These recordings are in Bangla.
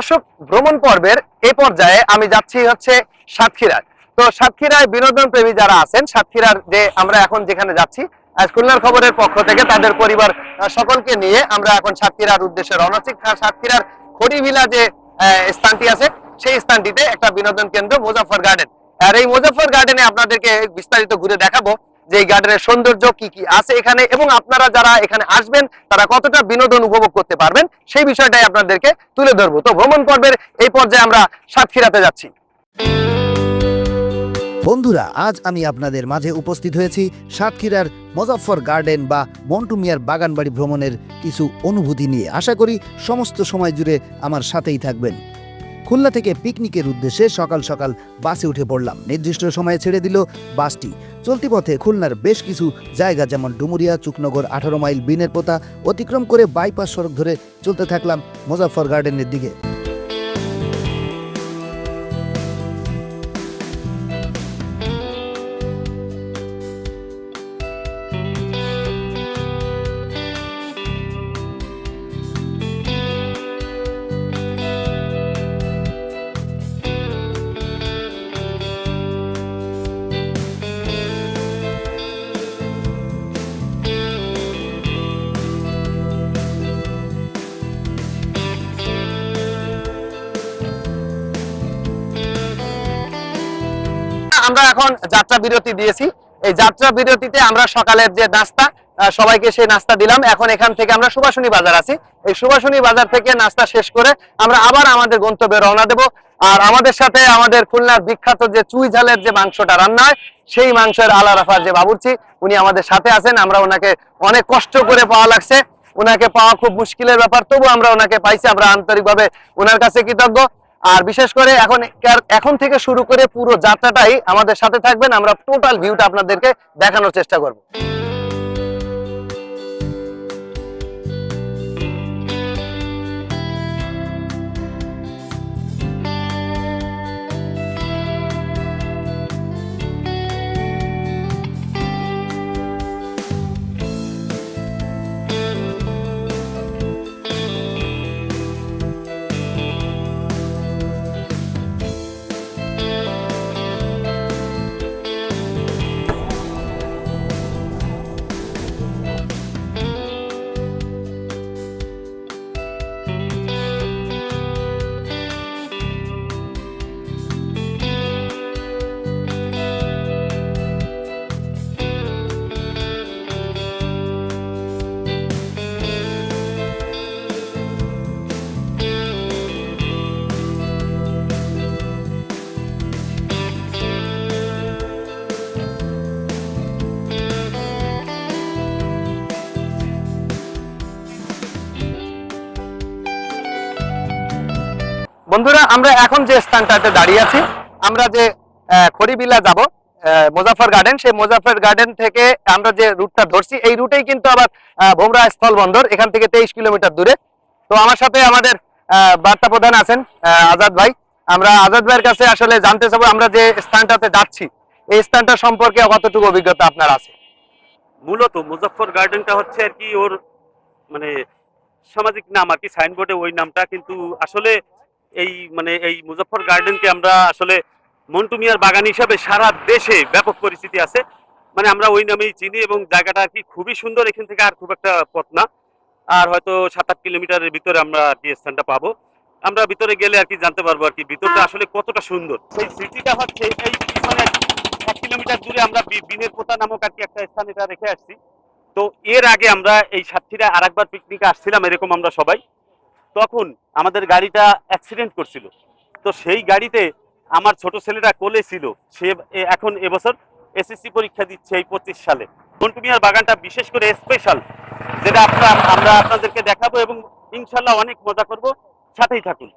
দর্শক, ভ্রমণ পর্বের এই পর্যায়ে আমি যাচ্ছি হচ্ছে সাতক্ষীরায়। তো সাতক্ষীরায় বিনোদন প্রেমী যারা আছেন, সাতক্ষীরার যে আমরা এখন যেখানে যাচ্ছি খুলনার খবরের পক্ষ থেকে তাদের পরিবার সকলকে নিয়ে আমরা এখন সাতক্ষীরার উদ্দেশ্যে হচ্ছি। সাতক্ষীরার খড়িভিলা যে স্থানটি আছে, সেই স্থানটিতে একটা বিনোদন কেন্দ্র মুজাফর গার্ডেন। আর এই মুজাফর গার্ডেনে আপনাদেরকে বিস্তারিত ঘুরে দেখাবো। যে গার্ডেনের সৌন্দর্য কি কি আছে এখানে এবং আপনারা যারা এখানে আসবেন, তারা কতটা বিনোদন উপভোগ করতে পারবেন, সেই বিষয়টাই আপনাদেরকে তুলে ধরবো। তো ভ্রমণ পর্বের এই পর্যায়ে আমরা সাতক্ষীরাতে যাচ্ছি। বন্ধুরা, আজ আমি আপনাদের মাঝে উপস্থিত হয়েছি সাতক্ষীরার মজাফর গার্ডেন বা মন্টু মিয়ার বাগানবাড়ি ভ্রমণের কিছু অনুভূতি নিয়ে। আশা করি সমস্ত সময় জুড়ে আমার সাথেই থাকবেন। খুলনা থেকে পিকনিকের উদ্দেশ্যে সকাল সকাল বাসে উঠে পড়লাম। নির্দিষ্ট সময়ে ছেড়ে দিল বাসটি। চলতি পথে খুলনার বেশ কিছু জায়গা যেমন ডুমুরিয়া, চুকনগর, আঠারো মাইল বিনের পোতা অতিক্রম করে বাইপাস সড়ক ধরে চলতে থাকলাম মোজাফর গার্ডেনের দিকে। আমরা এখন যাত্রা বিরতি দিয়েছি। এই যাত্রা বিরতিতে আমরা সকালের যে নাস্তা সবাইকে সেই নাস্তা দিলাম। এখন এখান থেকে আমরা সুভাষণী বাজার আছি। এই সুভাষণী বাজার থেকে নাস্তা শেষ করে আমরা আবার আমাদের গন্তব্যে রওনা দেব। আর আমাদের সাথে আমাদের খুলনার বিখ্যাত যে চুই ঝালের যে মাংসটা রান্না হয়, সেই মাংসের আলা রাফার যে বাবুর্চি, উনি আমাদের সাথে আছেন। আমরা ওনাকে অনেক কষ্ট করে পাওয়া লাগছে। ওনাকে পাওয়া খুব মুশকিলের ব্যাপার তবু আমরা ওনাকে পাইছি। আমরা আন্তরিকভাবে ওনার কাছে কৃতজ্ঞ। আর বিশেষ করে এখন এখন থেকে শুরু করে পুরো যাত্রাটাই আমাদের সাথে থাকবেন। আমরা টোটাল ভিউটা আপনাদেরকে দেখানোর চেষ্টা করব। বন্ধুরা, আমরা এখন যে স্থানটাতে দাঁড়িয়ে আছি, আমরা যে খড়িবিলা যাব মোজাফর গার্ডেন, সেই মোজাফর গার্ডেন থেকে আমরা যে রুটটা ধরছি, এই রুটেই কিন্তু আবার ভোমরা স্থল বন্দর এখান থেকে তেইশ কিলোমিটার দূরে। তো আমার সাথে আমাদের বার্তা প্রধান আছেন আজাদ ভাই। আমরা আজাদ ভাইয়ের কাছে আসলে জানতে চাবো, আমরা যে স্থানটাতে যাচ্ছি, এই স্থানটা সম্পর্কে কতটুকু অভিজ্ঞতা আপনার আছে? মূলত মুজফর গার্ডেনটা হচ্ছে আর কি ওর মানে সামাজিক নাম আর কি, সাইনবোর্ডে ওই নামটা, কিন্তু আসলে এই মানে এই মুজফর গার্ডেনকে আমরা আসলে মন্টু মিয়ার বাগান হিসাবে সারা দেশে ব্যাপক পরিচিতি আছে। মানে আমরা ওই নামেই চিনি এবং জায়গাটা আর কি খুবই সুন্দর, এখান থেকে আর খুব একটা পথ না। আর হয়তো সাত আট কিলোমিটারের ভিতরে আমরা আর কি স্থানটা পাবো। আমরা ভিতরে গেলে আর কি জানতে পারব আর কি ভিতরটা আসলে কতটা সুন্দর। সেই স্মৃতিটা হচ্ছে এই পিছনে এক কিলোমিটার দূরে আমরা বিনের পোতা নামক আর কি একটা স্থান এটা রেখে আসছি। তো এর আগে আমরা এই সাতক্ষীরা আর একবার পিকনিকে আসছিলাম, এরকম আমরা সবাই। তখন আমাদের গাড়িটা অ্যাক্সিডেন্ট করছিল। তো সেই গাড়িতে আমার ছোট ছেলেটা কোলে ছিল। সে এখন এবছর এসএসসি পরীক্ষা দিচ্ছে এই পঁচিশ সালে। কন্টুমিয়ার বাগানটা বিশেষ করে স্পেশাল যেটা আপনার, আমরা আপনাদেরকে দেখাবো এবং ইনশাল্লাহ অনেক মজা করব। সাথেই থাকুন।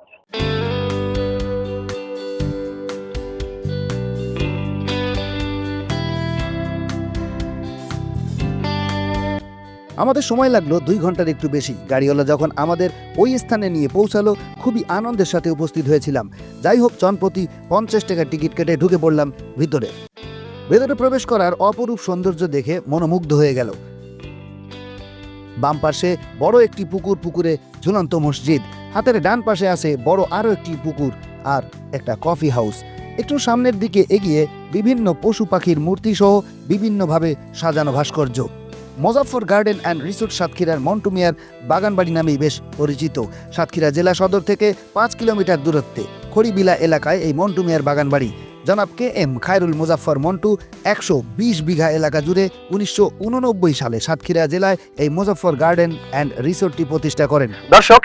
আমাদের সময় লাগল দুই ঘণ্টার একটু বেশি। গাড়িওয়ালা যখন আমাদের ওই স্থানে নিয়ে পৌঁছালো, খুবই আনন্দের সাথে উপস্থিত হয়েছিলাম। যাই হোক জনপ্রতি পঞ্চাশ টাকার টিকিট কেটে ঢুকে পড়লাম ভিতরে। ভেতরে প্রবেশ করার অপরূপ সৌন্দর্য দেখে মনোমুগ্ধ হয়ে গেল। বাম পাশে বড় একটি পুকুর, পুকুরে ঝুলন্ত মসজিদ। হাতের ডান পাশে আছে বড় আরও একটি পুকুর আর একটা কফি হাউস। একটু সামনের দিকে এগিয়ে বিভিন্ন পশু পাখির মূর্তি সহ বিভিন্নভাবে সাজানো ভাস্কর্য। মজাফর গার্ডেন অ্যান্ড রিসোর্ট সাতক্ষীরার মন্টুমিয়ার বাগানবাড়ি নামেই বেশ পরিচিত। সাতক্ষীরা জেলা সদর থেকে পাঁচ কিলোমিটার দূরত্বে, খড়িবিলা এলাকায় এই মন্টুমিয়ার বাগানবাড়ি। জনাব কে এম খায়রুল মুজাফফর মন্টু, একশো বিশ বিঘা এলাকা জুড়ে উনিশশো উননব্বই সালে সাতক্ষীরা জেলায় এই মুজাফফর গার্ডেন অ্যান্ড রিসোর্টটি প্রতিষ্ঠা করেন। দর্শক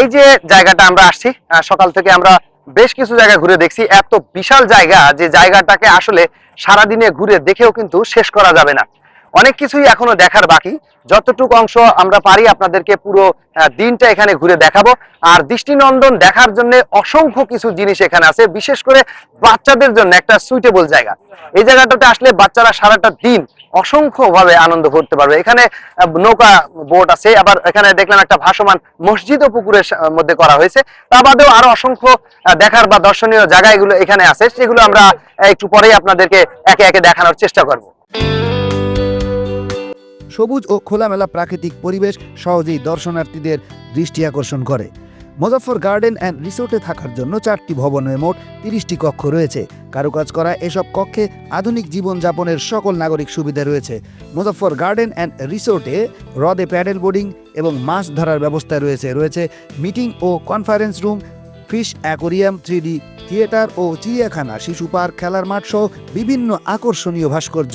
এই যে জায়গাটা আমরা আসছি সকাল থেকে আমরা বেশ কিছু জায়গা ঘুরে দেখছি। এত বিশাল জায়গা যে জায়গাটাকে আসলে সারাদিনে ঘুরে দেখেও কিন্তু শেষ করা যাবে না। অনেক কিছুই এখনও দেখার বাকি। যতটুকু অংশ আমরা পারি আপনাদেরকে পুরো দিনটা এখানে ঘুরে দেখাবো। আর দৃষ্টিনন্দন দেখার জন্য অসংখ্য কিছু জিনিস এখানে আছে, বিশেষ করে বাচ্চাদের জন্য একটা সুইটেবল জায়গা। এই জায়গাটাতে আসলে বাচ্চারা সারাটা দিন অসংখ্য ভাবে আনন্দ করতে পারবে। এখানে নৌকা বোট আছে, আবার এখানে দেখলাম একটা ভাসমান মসজিদ ও পুকুরের মধ্যে করা হয়েছে। তা বাদেও আরও অসংখ্য দেখার বা দর্শনীয় জায়গা এগুলো এখানে আছে, সেগুলো আমরা একটু পরেই আপনাদেরকে একে একে দেখানোর চেষ্টা করব। সবুজ ও খোলামেলা প্রাকৃতিক পরিবেশ সহজেই দর্শনার্থীদের দৃষ্টি আকর্ষণ করে। মুজাফফর গার্ডেন অ্যান্ড রিসোর্টে থাকার জন্য চারটি ভবনে মোট তিরিশটি কক্ষ রয়েছে। কারুকাজ করা এসব কক্ষে আধুনিক জীবনযাপনের সকল নাগরিক সুবিধা রয়েছে। মুজাফফর গার্ডেন অ্যান্ড রিসোর্টে হ্রদে প্যাডেল বোর্ডিং এবং মাছ ধরার ব্যবস্থা রয়েছে। রয়েছে মিটিং ও conference room, fish aquarium, three D theatre ও চিড়িয়াখানা, শিশু পার্ক, খেলার মাঠ সহ বিভিন্ন আকর্ষণীয় ভাস্কর্য।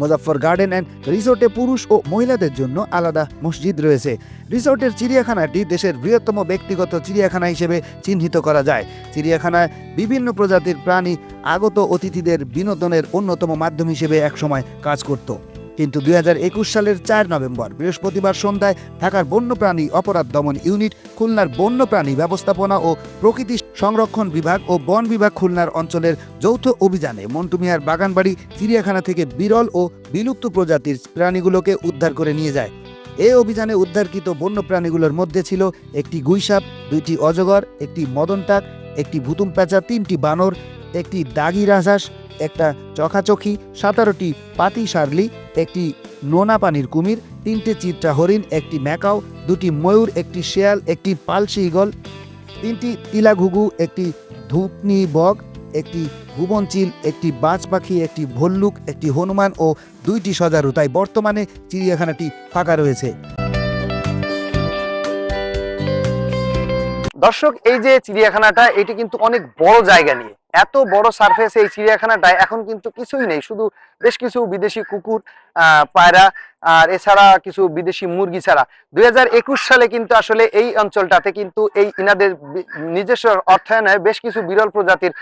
মুজাফফর গার্ডেন অ্যান্ড রিসোর্টে পুরুষ ও মহিলাদের জন্য আলাদা মসজিদ রয়েছে। রিসোর্টের চিড়িয়াখানাটি দেশের বৃহত্তম ব্যক্তিগত চিড়িয়াখানা হিসেবে চিহ্নিত করা যায়। চিড়িয়াখানায় বিভিন্ন প্রজাতির প্রাণী আগত অতিথিদের বিনোদনের অন্যতম মাধ্যম হিসেবে একসময় কাজ করত। কিন্তু দুই হাজার একুশ সালের চার নভেম্বর বৃহস্পতিবার সন্ধ্যায় ঢাকার বন্যপ্রাণী অপরাধ দমন ইউনিট, খুলনার বন্যপ্রাণী ব্যবস্থাপনা ও প্রকৃতি সংরক্ষণ বিভাগ ও বন বিভাগ খুলনার অঞ্চলের যৌথ অভিযানে মন্টুমিয়ার বাগানবাড়ি, চিড়িয়াখানা থেকে বিরল ও বিলুপ্ত প্রজাতির প্রাণীগুলোকে উদ্ধার করে নিয়ে যায়। এই অভিযানে উদ্ধারকৃত বন্য প্রাণীগুলোর মধ্যে ছিল একটি গুইসাপ, দুইটি অজগর, একটি মদনটাক, একটি ভুতুম প্যাঁচা তিনটি বানর, একটি দাগি রাজহাঁস, একটা চখাচখি, সতেরোটি পাতি সারলি একটি নোনা পানির কুমির, তিনটি চিত্রা হরিণ, একটি ম্যাকাও, দুটি ময়ূর, একটি শেয়াল, একটি পালসি ইগল তিনটি তিলাঘুঘু একটি ধূপনি বক, একটি ভুবনচিল একটি বাজ পাখি, একটি ভল্লুক, একটি হনুমান ও দুইটি সজারু। তাই বর্তমানে চিড়িয়াখানাটি ফাঁকা রয়েছে। দর্শক, এই যে চিড়িয়াখানাটা, এটি কিন্তু অনেক বড় জায়গা নিয়ে। এত বড় সারফেস এই চিড়িয়াখানাটায় এখন কিন্তু কিছুই নেই। শুধু বেশ কিছু বিদেশি কুকুর পায়রা, আর এছাড়া কিছু বিদেশি মুরগি ছাড়া। দুই হাজার একুশ সালে কিন্তু আসলে এই অঞ্চলটাতে কিন্তু এই ইনাদের নিজস্ব অর্থায়নে বেশ কিছু বিরল প্রজাতির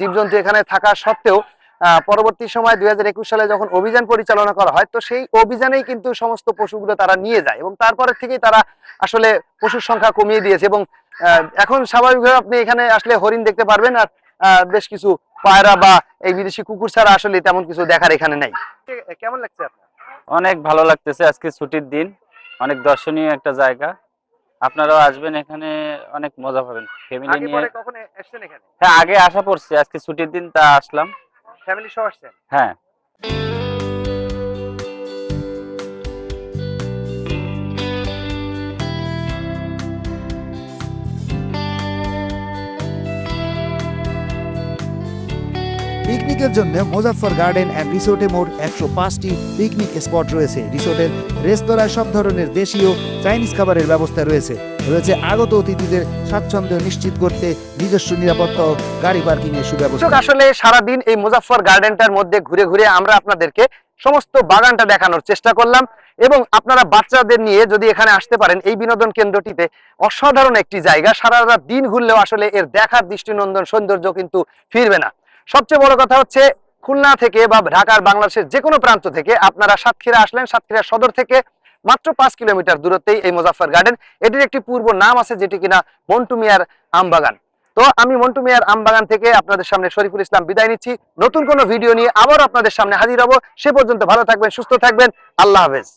জীবজন্তু এখানে থাকা সত্ত্বেও পরবর্তী সময় দুই হাজার একুশ সালে যখন অভিযান পরিচালনা করা হয়, তো সেই অভিযানেই কিন্তু সমস্ত পশুগুলো তারা নিয়ে যায় এবং তারপরে থেকেই তারা আসলে পশুর সংখ্যা কমিয়ে দিয়েছে এবং এখন স্বাভাবিকভাবে আপনি এখানে আসলে হরিণ দেখতে পারবেন আর আহ, বেশ কিছু পায়রা বা এই বিদেশি কুকুর ছাড়া আসলে তেমন কিছু দেখার এখানে নাই। কেমন লাগছে আপনার? অনেক ভালো লাগতেছে আজকে ছুটির দিন অনেক দর্শনীয় একটা জায়গা। আপনারাও আসবেন এখানে অনেক মজা পাবেন ফ্যামিলি নিয়ে পরে কখনো এসেছেন এখানে? হ্যাঁ আগে আসা পড়ছে আজকে ছুটির দিন তা আসলাম। ফ্যামিলি সহ আসছেন? হ্যাঁ। পিকনিকের জন্য মুজাফফর গার্ডেন অ্যান্ড রিসোর্টে মোট একশো পাঁচটি পিকনিক স্পট রয়েছে। রিসোর্টের রেস্তোরাঁয় সব ধরনের দেশীয় চাইনিজ খাবারের ব্যবস্থা রয়েছে। রয়েছে আগত অতিথিদের স্বাচ্ছন্দ্য নিশ্চিত করতে নিজস্ব নিরাপত্তা গাড়ি পার্কিং এর সুব্যবস্থা আসলে সারাদিন এই মুজাফফর গার্ডেনটার মধ্যে ঘুরে ঘুরে আমরা আপনাদেরকে সমস্ত বাগানটা দেখানোর চেষ্টা করলাম এবং আপনারা বাচ্চাদের নিয়ে যদি এখানে আসতে পারেন, এই বিনোদন কেন্দ্রটিতে অসাধারণ একটি জায়গা। সারা দিন ঘুরলেও আসলে এর দেখার দৃষ্টিনন্দন, সৌন্দর্য কিন্তু ফিরবে না। সবচেয়ে বড় কথা হচ্ছে খুলনা থেকে বা ঢাকার বাংলাদেশের যে কোনো প্রান্ত থেকে আপনারা সাতক্ষীরা আসলেন, সাতক্ষীরা সদর থেকে মাত্র পাঁচ কিলোমিটার দূরত্বেই এই মুজাফফর গার্ডেন। এটির একটি পূর্ব নাম আছে যেটি কিনা মন্টু মিয়ার আমবাগান। তো আমি মন্টু মিয়ার আমবাগান থেকে আপনাদের সামনে শরীফুল ইসলাম বিদায় নিচ্ছি। নতুন কোনো ভিডিও নিয়ে আবার আপনাদের সামনে হাজির হব। সে পর্যন্ত ভালো থাকবেন, সুস্থ থাকবেন। আল্লাহ হাফেজ।